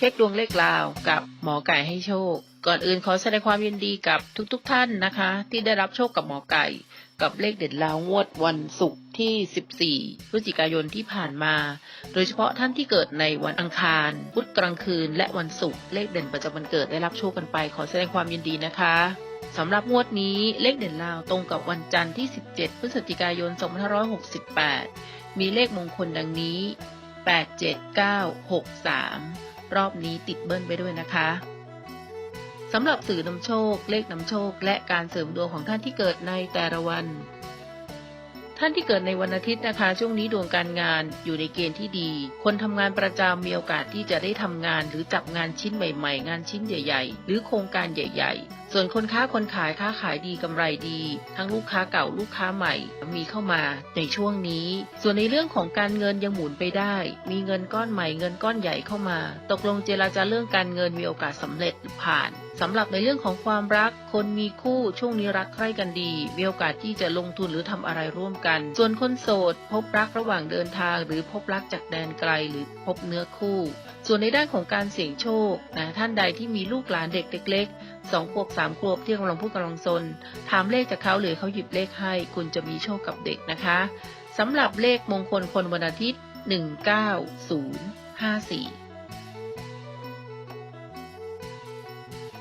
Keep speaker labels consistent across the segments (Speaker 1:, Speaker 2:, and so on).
Speaker 1: เช็คดวงเลขลาวกับหมอไก่ให้โชค ก่อนอื่นขอแสดงความยินดีกับทุกๆทท่านนะคะ ที่ได้รับโชคกับหมอไก่ กับเลขเด็ดลาวงวดวันศุกร์ที่ 14 พฤศจิกายนที่ผ่านมา โดยเฉพาะท่านที่เกิดในวันอังคาร พุธกลางคืน และวันศุกร์เลขเด่นประจำวันเกิดได้รับโชคกันไป ขอแสดงความยินดีนะคะสำหรับงวดนี้เลขเด่นลาวตรงกับวันจันทร์ที่ 17 พฤศจิกายน 2568 มีเลขมงคลดังนี้ 87963 รอบนี้ติดเบิ้ลไปด้วยนะคะสำหรับสื่อนำโชค เลขนำโชค และการเสริมดวงของท่านที่เกิดในแต่ละวัน ท่านที่เกิดในวันอาทิตย์นะคะ ช่วงนี้ดวงการงานอยู่ในเกณฑ์ที่ดี คนทำงานประจำมีโอกาสที่จะได้ทำงานหรือจับงานชิ้นใหม่ ๆ งานชิ้นใหญ่ ๆ หรือโครงการใหญ่ ๆ ส่วนคนค้าคนขายค้าขายดีกำไรดี ทั้งลูกค้าเก่าลูกค้าใหม่มีเข้ามาในช่วงนี้ ส่วนในเรื่องของการเงินยังหมุนไปได้ มีเงินก้อนใหม่เงินก้อนใหญ่เข้ามา ตกลงเจราจาเรื่องการเงินมีโอกาสสำเร็จหรือผ่าน สำหรับในเรื่องของความรัก คนมีคู่ช่วงนี้รักใคร่กันดี มีโอกาสที่จะลงทุนหรือทำอะไรร่วมกัน ส่วนคนโสด พบรักระหว่างเดินทาง หรือพบรักจากแดนไกลหรือพบเนื้อคู่ ส่วนในด้านของการเสี่ยงโชคนะท่านใดที่มีลูกหลานเด็กเล็กๆสองขวบสามขวบที่กำลังพูดกำลังซน ถามเลขจากเขาหรือเขาหยิบเลขให้ คุณจะมีโชคกับเด็กนะคะสำหรับเลขมงคลคนวันอาทิตย์ 19054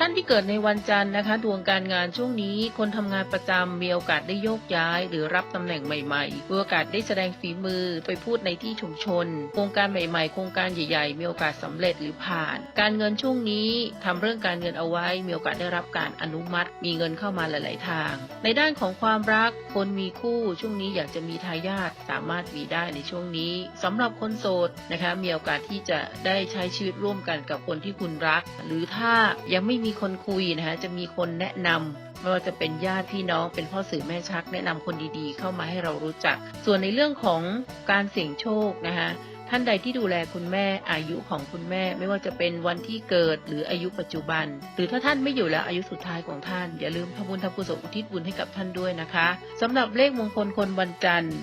Speaker 1: ท่านที่เกิดในวันจันทร์นะคะ ดวงการงานช่วงนี้ คนทำงานประจำมีโอกาสได้โยกย้าย หรือรับตำแหน่งใหม่ๆมีโอกาสได้แสดงฝีมือไปพูดในที่ชุมชน โครงการใหม่ๆ โครงการใหญ่ๆ มีโอกาสสำเร็จหรือผ่าน การเงินช่วงนี้ทำเรื่องการเงินเอาไว้ มีโอกาสได้รับการอนุมัติ มีเงินเข้ามาหลาย ๆ ทาง ในด้านของความรัก คนมีคู่ช่วงนี้อยากจะมีทายาทสามารถมีได้ในช่วงนี้สำหรับคนโสดนะคะมีโอกาสที่จะได้ใช้ชีวิตร่วมกันกับคนที่คุณรัก หรือถ้ายังไม่มีีคนคุยนะคะจะมีคนแนะนำไม่ว่าจะเป็นญาติพี่น้องเป็นพ่อสื่อแม่ชัก แนะนำคนดีๆ เข้ามาให้เรารู้จัก ส่วนในเรื่องของการเสี่ยงโชคนะคะท่านใดที่ดูแลคุณแม่อายุของคุณแม่ ไม่ว่าจะเป็นวันที่เกิดหรืออายุปัจจุบัน หรือถ้าท่านไม่อยู่แล้วอายุสุดท้ายของท่าน อย่าลืมทำบุญทำกุศลอุทิศบุญให้กับท่านด้วยนะคะสำหรับเลขมงคลคนวันจันทร์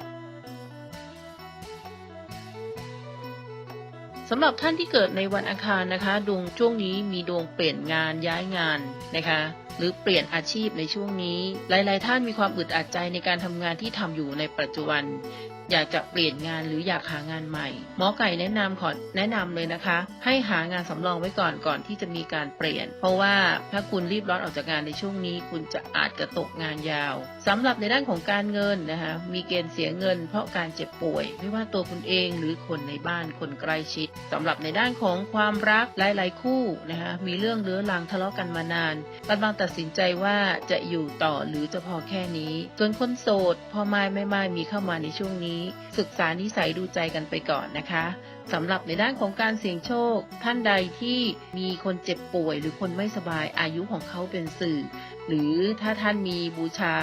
Speaker 1: 21367 สำหรับท่านที่เกิดในวันอังคารนะคะ ดวงช่วงนี้มีดวงเปลี่ยนงานย้ายงานนะคะ หรือเปลี่ยนอาชีพในช่วงนี้ หลาย ๆ ท่านมีความอึดอัดใจในการทำงานที่ทำอยู่ในปัจจุบัน อยากจะเปลี่ยนงานหรืออยากหางานใหม่ หมอไก่แนะนำขอแนะนำเลยนะคะ ให้หางานสำรองไว้ก่อนก่อนที่จะมีการเปลี่ยน เพราะว่าถ้าคุณรีบร้อนออกจากงานในช่วงนี้ คุณจะอาจจะตกงานยาวสำหรับในด้านของการเงินนะคะมีเกณฑ์เสียเงิน เพราะการเจ็บป่วย ไม่ว่าตัวคุณเองหรือคนในบ้านคนใกล้ชิดสำหรับในด้านของความรักหลายๆคู่นะคะมีเรื่องเรื้อรังทะเลาะกันมานานกำลังตัดสินใจว่าจะอยู่ต่อหรือจะพอแค่นี้ส่วนคนโสดพอไม่ไม่ไม่มีเข้ามาในช่วงนี้ศึกษานิสัยดูใจกันไปก่อนนะคะสำหรับในด้านของการเสี่ยงโชค ท่านใดที่มีคนเจ็บป่วย หรือคนไม่สบายอายุของเขาเป็นสื่อ หรือถ้าท่านมีบูชา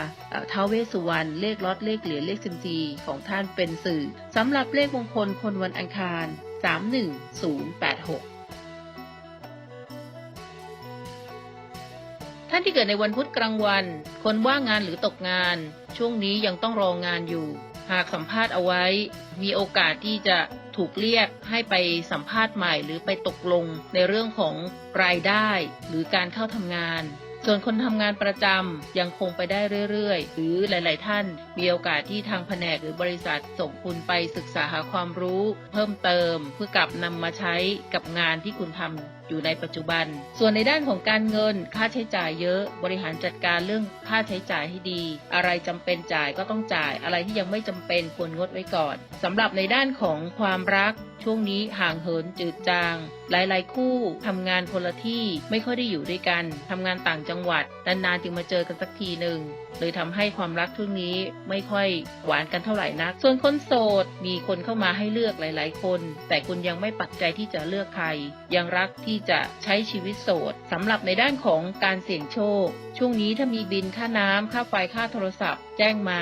Speaker 1: เท้าวเวสุวรรณเลขลอดเลขเหรียญเลขซิมซีของท่านเป็นสื่อสำหรับเลขมงคลคนวันอังคาร 31086ท่านที่เกิดในวันพุธกลางวัน คนว่างงานหรือตกงาน ช่วงนี้ยังต้องรองงานอยู่ หากสัมภาษณ์เอาไว้ มีโอกาสที่จะถูกเรียกให้ไปสัมภาษณ์ใหม่ หรือไปตกลงในเรื่องของรายได้หรือการเข้าทำงาน ส่วนคนทำงานประจำยังคงไปได้เรื่อยๆ หรือหลายๆ ท่าน มีโอกาสที่ทางแผนกหรือบริษัทส่งคุณไปศึกษาหาความรู้ เพิ่มเติมเพื่อกลับนำมาใช้กับงานที่คุณทำ อยู่ในปัจจุบัน ส่วนในด้านของการเงินค่าใช้จ่ายเยอะ บริหารจัดการเรื่องค่าใช้จ่ายให้ดี อะไรจำเป็นจ่ายก็ต้องจ่าย อะไรที่ยังไม่จำเป็นควรงดไว้ก่อนสำหรับในด้านของความรักช่วงนี้ห่างเหินจืดจาง หลาย ๆ คู่ทำงานคนละที่ไม่ค่อยได้อยู่ด้วยกันทำงานต่างจังหวัดนานๆจึงมาเจอกันสักทีหนึ่ง เลยทำให้ความรักช่วงนี้ไม่ค่อยหวานกันเท่าไหร่นัก ส่วนคนโสดมีคนเข้ามาให้เลือกหลาย ๆ คน แต่คุณยังไม่ปักใจที่จะเลือกใคร ยังรักที่จะใช้ชีวิตโสดสำหรับในด้านของการเสี่ยงโชค ช่วงนี้ถ้ามีบินค่าน้ำค่าไฟค่าโทรศัพท์ แจ้งมา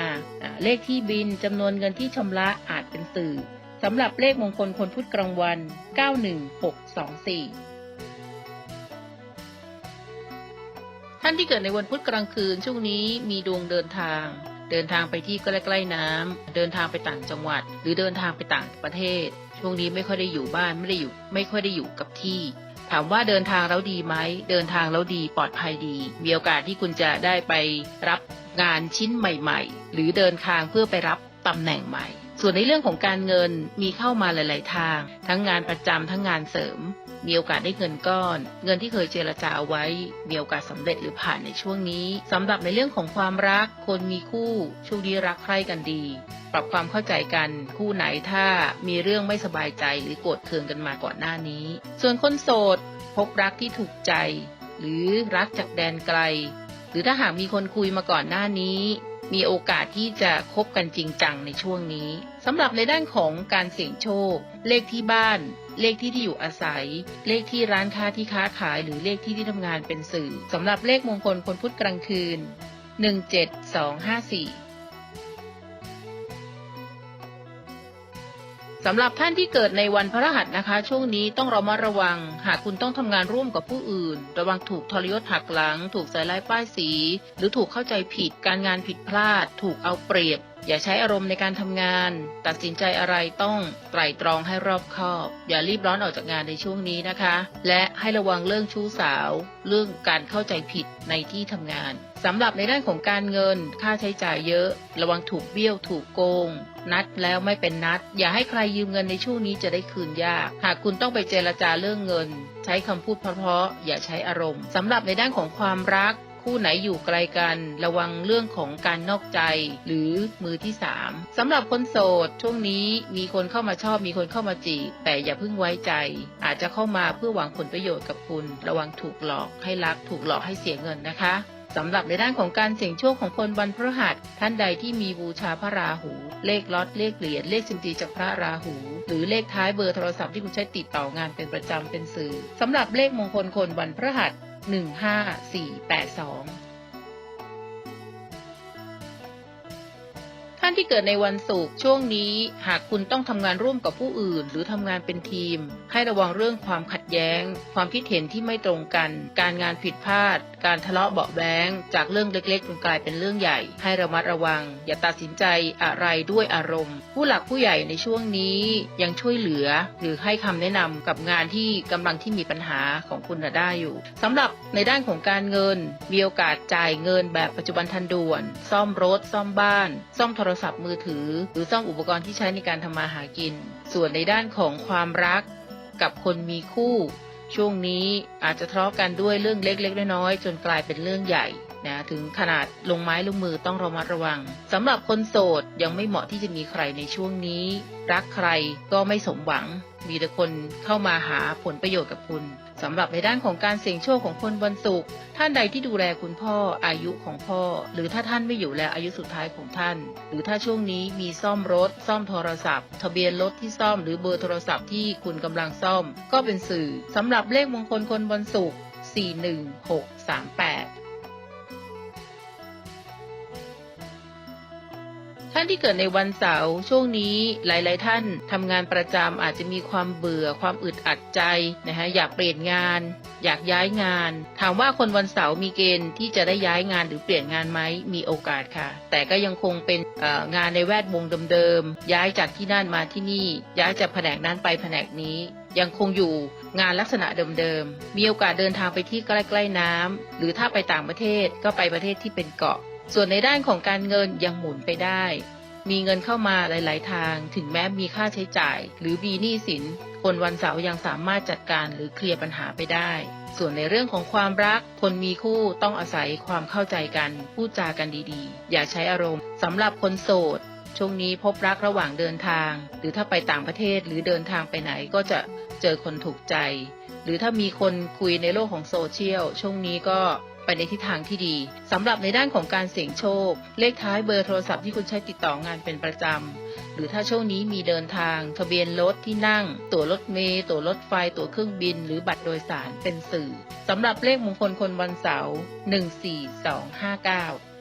Speaker 1: เลขที่บินจำนวนเงินที่ชำระอาจเป็นสื่อสำหรับเลขมงคลคนพุธกลางวัน 91624 ท่านที่เกิดในวันพุธกลางคืนช่วงนี้มีดวงเดินทาง เดินทางไปที่ใกล้ๆน้ำเดินทางไปต่างจังหวัด หรือเดินทางไปต่างประเทศ ช่วงนี้ไม่ค่อยได้อยู่บ้านไม่ได้อยู่ไม่ค่อยได้อยู่กับที่ ถามว่าเดินทางแล้วดีไหมเดินทางแล้วดีปลอดภัยดี มีโอกาสที่คุณจะได้ไปรับงานชิ้นใหม่ ๆ หรือเดินทางเพื่อไปรับตำแหน่งใหม่ ส่วนในเรื่องของการเงินมีเข้ามาหลาย ๆ ทาง ทั้งงานประจำทั้งงานเสริม มีโอกาสได้เงินก้อน เงินที่เคยเจรจาเอาไว้ มีโอกาสสำเร็จหรือผ่านในช่วงนี้สำหรับในเรื่องของความรัก คนมีคู่ช่วงนี้รักใคร่กันดี ปรับความเข้าใจกันคู่ไหนถ้ามีเรื่องไม่สบายใจหรือโกรธเคืองกันมาก่อนหน้านี้ ส่วนคนโสด พบรักที่ถูกใจ หรือรักจากแดนไกล หรือถ้าหากมีคนคุยมาก่อนหน้านี้ มีโอกาสที่จะคบกันจริงจังในช่วงนี้สำหรับในด้านของการเสี่ยงโชค เลขที่บ้าน เลขที่ที่อยู่อาศัย เลขที่ร้านค้าที่ค้าขายหรือเลขที่ที่ทำงานเป็นสื่อสำหรับเลขมงคลคนพุธกลางคืน 17254 สำหรับท่านที่เกิดในวันพระรหัสนะคะ ช่วงนี้ต้องระมัดระวัง หากคุณต้องทำงานร่วมกับผู้อื่น ระวังถูกทรยศหักหลัง ถูกใส่ร้ายป้ายสี หรือถูกเข้าใจผิดการงานผิดพลาด ถูกเอาเปรียบ อย่าใช้อารมณ์ในการทำงาน ตัดสินใจอะไรต้องไตร่ตรองให้รอบคอบ อย่ารีบร้อนออกจากงานในช่วงนี้นะคะ และให้ระวังเรื่องชู้สาว เรื่องการเข้าใจผิดในที่ทำงานสำหรับในด้านของการเงิน ค่าใช้จ่ายเยอะ ระวังถูกเบี้ยวถูกโกง นัดแล้วไม่เป็นนัด อย่าให้ใครยืมเงินในช่วงนี้จะได้คืนยาก หากคุณต้องไปเจรจาเรื่องเงิน ใช้คำพูดเพราะๆอย่าใช้อารมณ์สำหรับในด้านของความรัก คู่ไหนอยู่ไกลกัน ระวังเรื่องของการนอกใจ หรือมือที่สามสำหรับคนโสด ช่วงนี้มีคนเข้ามาชอบมีคนเข้ามาจีบ แต่อย่าเพิ่งไว้ใจ อาจจะเข้ามาเพื่อหวังผลประโยชน์กับคุณ ระวังถูกหลอกให้รักถูกหลอกให้เสียเงินนะคะสำหรับในด้านของการเสี่ยงโชคของคนวันพฤหัส ท่านใดที่มีบูชาพระราหู เลขล็อตเลขเหรียญเลขสิมตีจากพระราหู หรือเลขท้ายเบอร์โทรศัพท์ที่คุณใช้ติดต่องานเป็นประจำเป็นสื่อสำหรับเลขมงคลคนวันพฤหัส 15482านที่เกิดในวันศุกร์ช่วงนี้ หากคุณต้องทำงานร่วมกับผู้อื่น หรือทำงานเป็นทีม ให้ระวังเรื่องความขัดแย้ง ความคิดเห็นที่ไม่ตรงกัน การงานผิดพลาด การทะเลาะเบาแวงจากเรื่องเล็กๆจนกลายเป็นเรื่องใหญ่ ให้ระมัดระวัง อย่าตัดสินใจอะไรด้วยอารมณ์ ผู้หลักผู้ใหญ่ในช่วงนี้ยังช่วยเหลือ หรือให้คำแนะนำกับงานที่กำลังที่มีปัญหาของคุณได้อยู่สำหรับในด้านของการเงินมีโอกาสจ่ายเงินแบบปัจจุบันทันด่วน ซ่อมรถ ซ่อมบ้าน ซ่อมโทรศัพท์มือถือ หรือซ่อมอุปกรณ์ที่ใช้ในการทำมาหากิน ส่วนในด้านของความรักกับคนมีคู่ ช่วงนี้อาจจะทะเลาะกันด้วยเรื่องเล็กๆน้อยๆจนกลายเป็นเรื่องใหญ่นะถึงขนาดลงไม้ลงมือต้องระมัดระวังสำหรับคนโสดยังไม่เหมาะที่จะมีใครในช่วงนี้ รักใครก็ไม่สมหวัง มีแต่คนเข้ามาหาผลประโยชน์กับคุณ สำหรับในด้านของการเสี่ยงโชคของคนวันศุกร์ท่านใดที่ดูแลคุณพ่ออายุของพ่อ หรือถ้าท่านไม่อยู่แล้วอายุสุดท้ายของท่าน หรือถ้าช่วงนี้มีซ่อมรถ ซ่อมโทรศัพท์ ทะเบียนรถที่ซ่อมหรือเบอร์โทรศัพท์ที่คุณกำลังซ่อม ก็เป็นสื่อสำหรับเลขมงคลคนวันศุกร์41638 ท่านที่เกิดในวันเสาร์ช่วงนี้หลาย ๆ ท่านทำงานประจำอาจจะมีความเบื่อความอึดอัดใจนะฮะอยากเปลี่ยนงาน อยากย้ายงาน ถามว่าคนวันเสาร์มีเกณฑ์ที่จะได้ย้ายงานหรือเปลี่ยนงานไหมมีโอกาสค่ะ แต่ก็ยังคงเป็นงานในแวดวงเดิม ๆ ย้ายจากที่นั่นมาที่นี่ ย้ายจากแผนกนั้นไปแผนกนี้ยังคงอยู่งานลักษณะเดิมๆ มีโอกาสเดินทางไปที่ใกล้ๆน้ำหรือถ้าไปต่างประเทศก็ไปประเทศที่เป็นเกาะ ส่วนในด้านของการเงินยังหมุนไปได้ มีเงินเข้ามาหลาย ๆ ทาง ถึงแม้มีค่าใช้จ่าย หรือมีหนี้สิน คนวันเสาร์ยังสามารถจัดการหรือเคลียร์ปัญหาไปได้ ส่วนในเรื่องของความรัก คนมีคู่ต้องอาศัยความเข้าใจกัน พูดจากันดี ๆ อย่าใช้อารมณ์สำหรับคนโสด ช่วงนี้พบรักระหว่างเดินทาง หรือถ้าไปต่างประเทศหรือเดินทางไปไหนก็จะเจอคนถูกใจ หรือถ้ามีคนคุยในโลกของโซเชียลช่วงนี้ก็ไปในทิศทางที่ดีสำหรับในด้านของการเสี่ยงโชค เลขท้ายเบอร์โทรศัพท์ที่คุณใช้ติดต่องานเป็นประจำหรือถ้าช่วงนี้มีเดินทาง ทะเบียนรถที่นั่ง ตั๋วรถเมล์ตั๋วรถไฟ ตั๋วเครื่องบิน หรือบัตรโดยสารเป็นสื่อสำหรับเลขมงคลคนวันเสาร์14259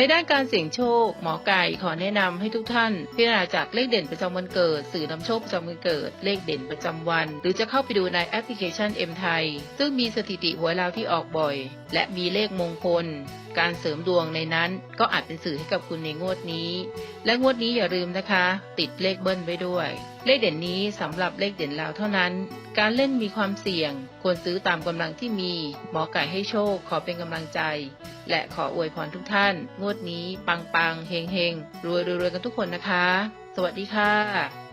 Speaker 1: ในด้านการเสี่ยงโชค หมอไก่ขอแนะนำให้ทุกท่าน พิจารณาจากเลขเด่นประจำวันเกิด สื่อนำโชคประจำวันเกิด เลขเด่นประจำวัน หรือจะเข้าไปดูในแอปพลิเคชัน M ไทยซึ่งมีสถิติหวยลาวที่ออกบ่อย และมีเลขมงคล การเสริมดวงในนั้น ก็อาจเป็นสื่อให้กับคุณในงวดนี้ และงวดนี้อย่าลืมนะคะ ติดเลขเบิ้ลไว้ด้วย เลขเด่นนี้สำหรับเลขเด่นลาวเท่านั้น การเล่นมีความเสี่ยง ควรซื้อตามกำลังที่มี หมอไก่ให้โชค ขอเป็นกำลังใจ และขออวยพรทุกท่าน งวดนี้ ปังปังๆเฮงเฮงรวยรวยกันทุกคนนะคะ สวัสดีค่ะ